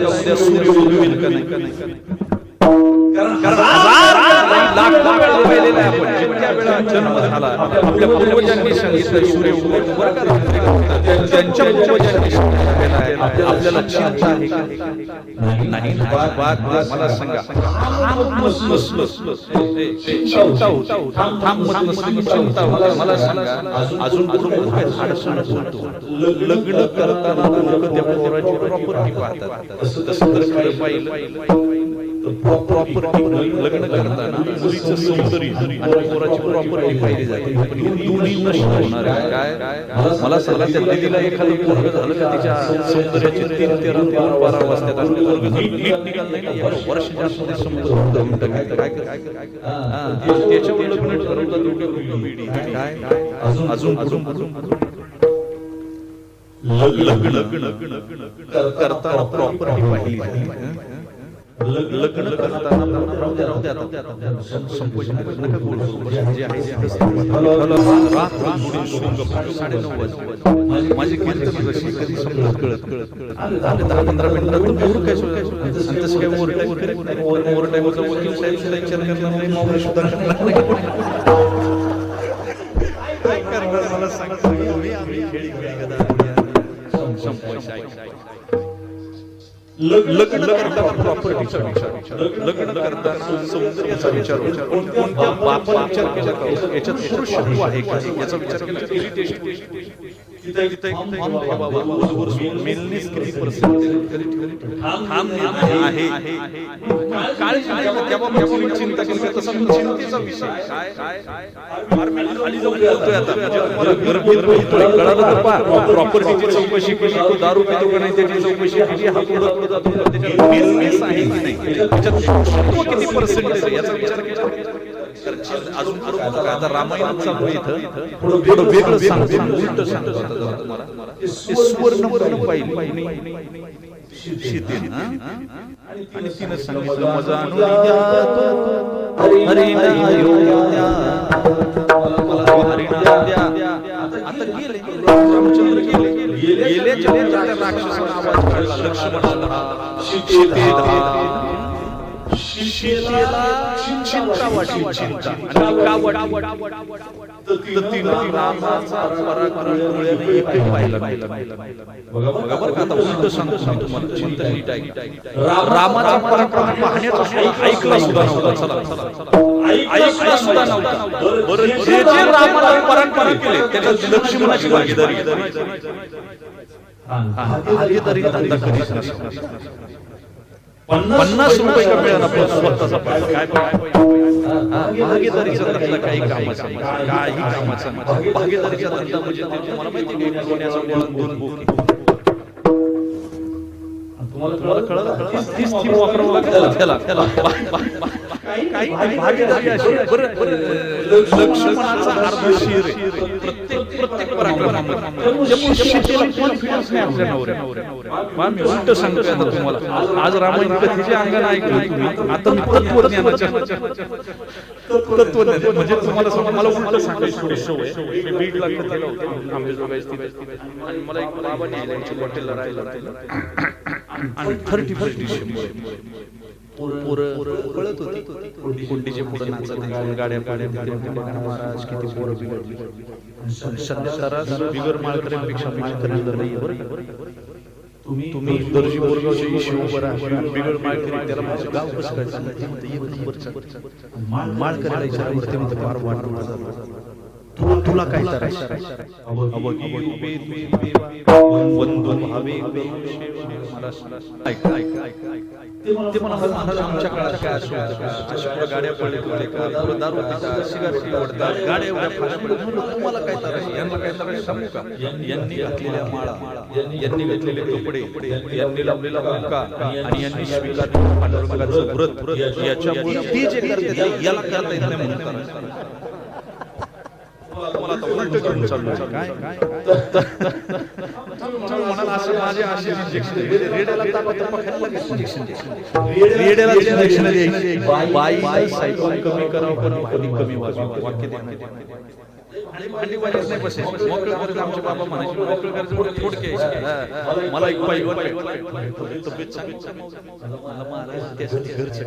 Ele é o Deus subiu, subiu, subiu, subiu, subiu, subiu, subiu, subiu, लाखो वेळा पाहिलेलं आहे आपण. जितक्या वेळा जन्म झाला आपल्या पूर्वजांनी सांगितलं सूर्य उगवतो बरं का त्यांच्या पूर्वजांनी सांगितलेलं आहे. आपल्याला चिंता आहे का? नाही मला सांगा. चिंता होती. थांब नसली चिंता होती. मला सांगा अजून कुठं काय झाड सण लग्न करताना लोक त्या पोराची प्रॉपर्टी पाहतात तसं तर पाहिलं. प्रॉपर्टी लग्न करताना मुलीचं सौंदर्य आणि पोराची प्रॉपर्टी पाहिली जाते पण हे दोन्ही नष्ट होणार आहे काय मला सांगा त्या नदीला एखादं पोरग झालं का तिच्या सौंदर्याचे तीन तेरा दोन बारा वाजतात आणि पोरग निघालं नाही एवढं वर्षाच्या आतमध्ये समुद्र. काय? हा, त्याच्यावर लग्न पिढी. काय अजून अजून अजून लग्न करताना प्रॉपर्टी पाहिली लग्न करताना राहू द्या राहू द्या नका बोलू जे आहे ते असतं. रात रात बुडी शृंग पाठ साडेनऊ वाजले माझी कीर्तन जशी कधी समजत कळत कळत आले दहा पंधरा मिनिटात मूर काय शोधायचं आणि तसं काय ओव्हर टाईम करीत नाही ओव्हर टाईम वकील साहेब सुद्धा विचार करणार नाही लग्न करताना प्रॉपर्टीचा विचार. लग्न करताना सौंदर्याचा विचार. कोणत्या बापाला विचार केला? याच्यात पुरुषत्व आहे का? याचा विचार केला. चिंता केली तसा चिंतेचा विषय प्रॉपर्टीची चौकशी केली तो दारू पितो का नाही त्याची चौकशी केली हा पुढे जातो त्याच्यात किती पर्सेंटेज याचा विचार केला. आता रामायणात चालू इथं थोडं वेगळं सांगतो उलट सांगतो तुम्हाला सुवर्ण आणि तिनं सांगितलं मजा आणून द्या आता गेले रामचंद्र गेले. गेले गेले. त्या राक्षसाला आवाज काढला लक्ष्मणाला शिते. शितेला चिंता वाटली चिंता आणि का वाटली तर तिनं रामाचा पराक्रम डोळ्याने एकही पाहिला नाही. बघा बरं का आता उलट सांगतो मी तुम्हाला चिंता नीट ऐका. रामाचा पराक्रम पाहण्याचा ऐकला सुद्धा नव्हता. चला चला ऐकला सुद्धा नव्हता. बरं जे जे रामाला पराक्रम केले त्याच्यात लक्ष्मणाची भागीदारी. भागीदारी धंदा कधीच नसतो पन्नास रुपये का मिळाला पण स्वतःचा काय हा, भागीदारीचा धंदा काही कामाचा. काही कामाचा. भागीदारीचा धंदा म्हणजे तुम्हाला माहिती वळण दोन तुम्हाला कळलं? तीच थीम वापरावं लागेल. त्याला त्याला काही काही भागीदारी अशी बरं बरं लक्ष्मणाचा अर्ध शिर आहे प्रत्येक पराक्रमामध्ये आपल्या नवऱ्या मी उलट सांगतोय आता तुम्हाला आज रामायण कथेचे अंगण ऐकलं तुम्ही आता मी तत्वज्ञानाच्या तत्वज्ञान म्हणजे तुम्हाला सांगू मला उलट सांगायची थोडी सवय आहे. मी बीडला कथेला होतो आंबेजोगाई तिथे आणि मला एक बाबा हॉटेलला होते. आणि थर्टी फर्स्ट डिसेंबर पोरं कळत होती कुंडीचे पुढे नाचत नाही, गाड्या गाड्या महाराज किती पोरं बिघडली सरास बिगर माळकऱ्यांपेक्षा बरं? तुम्ही दर्जी बोरगावच्या इशू उभं राहा बिगर माळकरी त्याला माझं गाव कसं काय सांगते म्हणते एक नंबरचा माळकऱ्याला विचारावरती म्हणते फार वाट तुला तुला काय करायचं अवघी उभे देवा, भावे ते मला महाराज आमच्या काळात काय अशा गाड्या पडले होते का दारू ओढतात गाड्या तुम्हाला काय यांना काय सांगू का यांनी घातलेल्या माळा यांनी घातलेले कपडे यांनी लावलेला आणि यांनी स्वीकारलेलं पांडुरंगाचं व्रत याच्यामुळे ते जे करते याला करता येत नाही म्हणून उलट घेऊन इंजेक्शन रेड्याला इंजेक्शन द्यायची बाई सायकल कमी करावं पण कधी कमी वाजवा वाक्य द्या भांडी वाजत नाही बसे मोकळं कर्ज आमचे बाबा म्हणायचे मोकळं कर्ज म्हणजे थोडके हा, मला एक पाहिजे. तब्येत महाराज त्यासाठी घरीच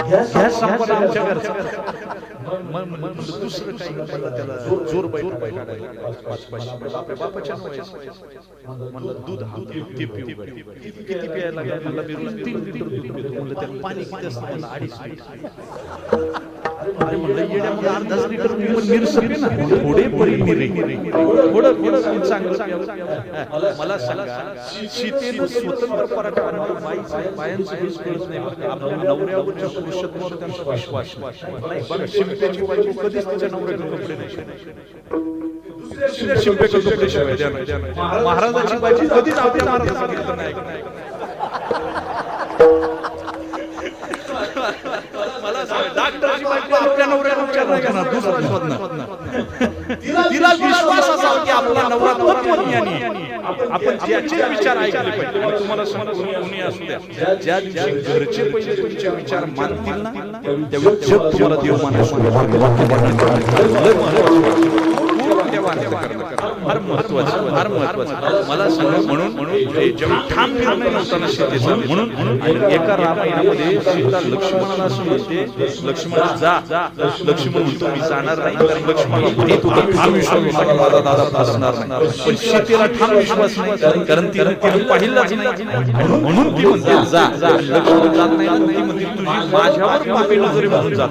गॅस संपला आमच्या घरचा दुसरं काही त्याला जोर काढायला. आपल्या बापाच्या नावाचं. म्हणलं दूध हा ते पिऊ गडी. किती प्यायला लागला म्हणलं मी रोज तीन लिटर दूध पितो म्हणलं त्याला पाणी किती असतं? अडीच अर्धाच लिटर ना थोडे थोडं थोडं चांगलं मला सांगा सीतेनं स्वतंत्र बनवला बाईचं बायांचं हेच कळत नाही. आपल्या नवऱ्यावरच्या पुरुषत्वावर त्यांचा विश्वास नाही बघा शिंप्याची बायको कधीच तिच्या नवऱ्याकडे कपडे नाही. महाराजाची आपल्या महाराजाचं कीर्तन नाही ऐकलं. मला सांग, डॉक्टरची बायको आपल्या नवऱ्याला दुसरा शोधणार. तिला विश्वास असावा की आपला नवरा तत्वज्ञानी. आपण ज्याचे विचार ऐकले पाहिजे तुम्हाला सांगतो कोणी असू द्या ज्या दिवशी घरचे पहिले तुमचे विचार मानतील ना त्यावेळी जग तुम्हाला देव मानायला फार महत्वाचं फार महत्वाचं. मला सांगा म्हणून म्हणून जेव्हा ठाम निर्णय नव्हता ना सीतेचा म्हणून एका रामायणामध्ये सीता लक्ष्मणाला असं म्हणते लक्ष्मण जा. लक्ष्मण म्हणतो मी जाणार नाही कारण लक्ष्मणाला माहीत होतं ठाम विश्वास माझा दादा नाही. पण सीतेला ठाम विश्वास नाही कारण तिने तिने पाहिलंच नाही. म्हणून म्हणून ती म्हणते जा जा. लक्ष्मण जात नाही ती म्हणते तुझी माझ्यावर पापी नजरे म्हणून जात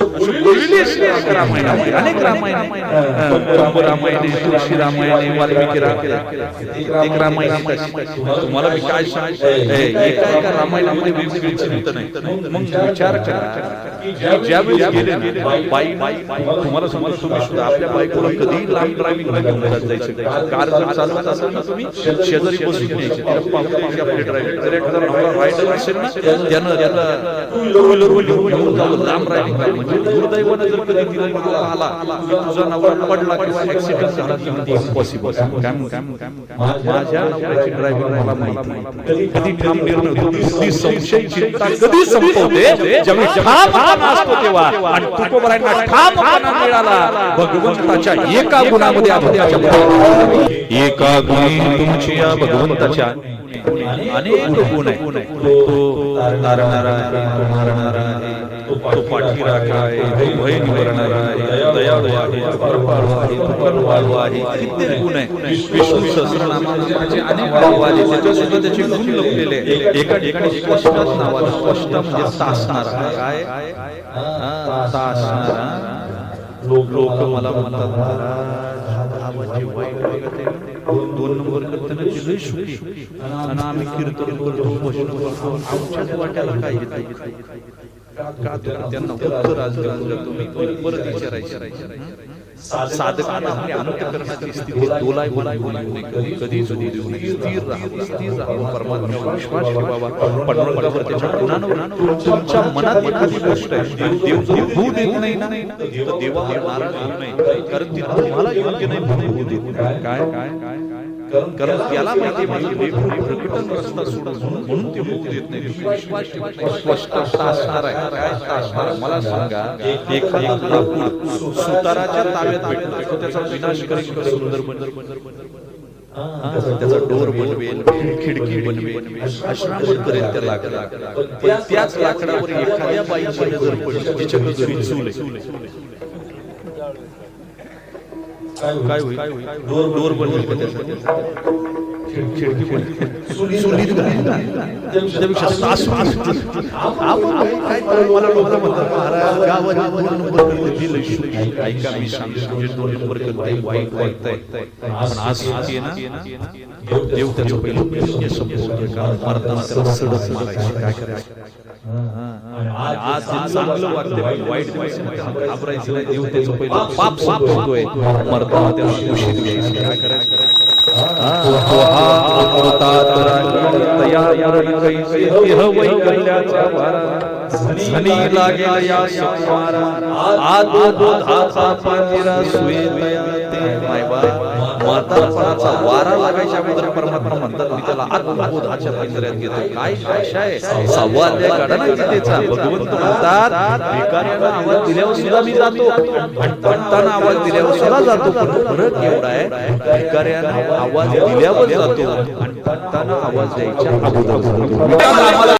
बोललेली अनेक रामायणामध्ये अनेक रामायण रामायणे तुळशी रामायणे वाल्मिकी रामायण रामायण म्हणजे तुम्हाला मी काय एका एका रामायणामध्ये वेगवेगळी चिंत नाही. मग विचार करा. की ज्यावेळेस गेले बाई बाई तुम्हाला समजा तुम्ही सुद्धा आपल्या बायकोला कधी लांब ड्रायव्हिंगला घेऊन जात जायचं कार जर चालवत असाल ना तुम्ही शेजारी बसून घ्यायचे तिला ड्रायव्हिंग जर एखादा रायडर असेल ना त्यानं त्याला टू व्हीलरवर घेऊन जावं लांब ड्रायव्हिंग म्हणजे दुर्दैवानं जर कधी तिला आला. तुझा नवरा पडला किंवा ऍक्सिडेंट झाला इम्पॉसिबल माझ्या नवऱ्याची ड्रायव्हिंग मला माहिती. कधी ठाम निर्णय होतो ती संशय चिंता कधी संपवते जेव्हा ठामपणा असतो तेव्हा आणि तुकोबरायांना ठामपणा मिळाला भगवंताच्या एका गुणामध्ये आपण एका गुणी तुमची या भगवंताच्या अनेक गुण आहे तो तारणारा आहे तो मारणारा आहे तो पाठीराखा आहे तो भय निवारणारा आहे दयाळू आहे तो कृपाळू आहे तो करुणाळू आहे कित्येक गुण आहे विष्णू सहस्रनामामध्ये त्याचे अनेक नाव आले त्याच्यात सुद्धा त्याचे गुण लपलेले आहे. एका ठिकाणी स्पष्टच नाव आलं स्पष्ट म्हणजे तासणारा काय? हा, तासणारा लोक लोक मला म्हणतात महाराज आवाजी वाईट वागत आहे. दोन नंबर करताना ते लय सुखी आणि आम्ही कीर्तन करतो भजन करतो आमच्याच वाट्याला काय येत का तर त्यांना उत्तर आज तुम्ही. परत विचारायचं. साधकांना आपल्या अंतकरणाची स्थिती दोलाय बोलाय बोलाय कधी कधी कधी देऊ नये स्थिर राहावं स्थिर राहावं परमात्म्यावर विश्वास ठेवावा. पांडुरंगावर त्याच्या गुणांवर तुमच्या मनात एखादी गोष्ट आहे. देव देव जर होऊ देत नाही. ना तर देवावर नाराज होऊ नये कारण ती तुम्हाला योग्य नाही म्हणून होऊ देत नाही. काय काय काय? कारण त्याला माहिती माझी प्रकटन रस्ता सोडून म्हणून ते होऊ देत नाही स्पष्ट असणार आहे काय असणार? मला सांगा एखादा लाकूड सुताराच्या ताब्यात भेटलं तो त्याचा विनाश करेल सुंदर हा, त्याचा डोर बनवेल खिडकी बनवेल आश्रामण करेल त्या लाकडाला पण त्याच लाकडावर एखाद्या बाईची नजर पडली तिच्या चूल. काय होईल डोर डोर बनवेल का त्याचा खिडकी बनवेल चुलीत घालेल ना. त्यापेक्षा सासू आपण काय तर मला लोक म्हणतात महाराज गावात दोन नंबर करते दिलं शुद्धी." ऐका मी सांगतो म्हणजे नंबर वाईट पण आज आहे ना देव त्याचं पहिलं पुण्य संपवते कारण मरताना त्याला सडक मारायची काय करायचं आज जे चांगलं वागते पण वाईट घाबरायचं नाही देव त्याचं पहिलं पाप संपवतोय मरताना त्याला खुशीत घ्यायचं काय करायचं लागेल या आदो पांजिरा ते म्हातारपणाचा वारा लागायच्या अगोदर परमात्मा म्हणतात मी त्याला आत्मबोधाच्या पिंजऱ्यात घेतो काय भाषा आहे सव्वा गीतेचा भगवंत म्हणतात भिकाऱ्यांना आवाज दिल्यावर सुद्धा मी जातो. आवाज दिल्यावर सुद्धा जातो. पण फरक एवढा आहे भिकाऱ्यांना आवाज दिल्यावर जातो. आणि म्हणताना आवाज द्यायच्या अगोदर.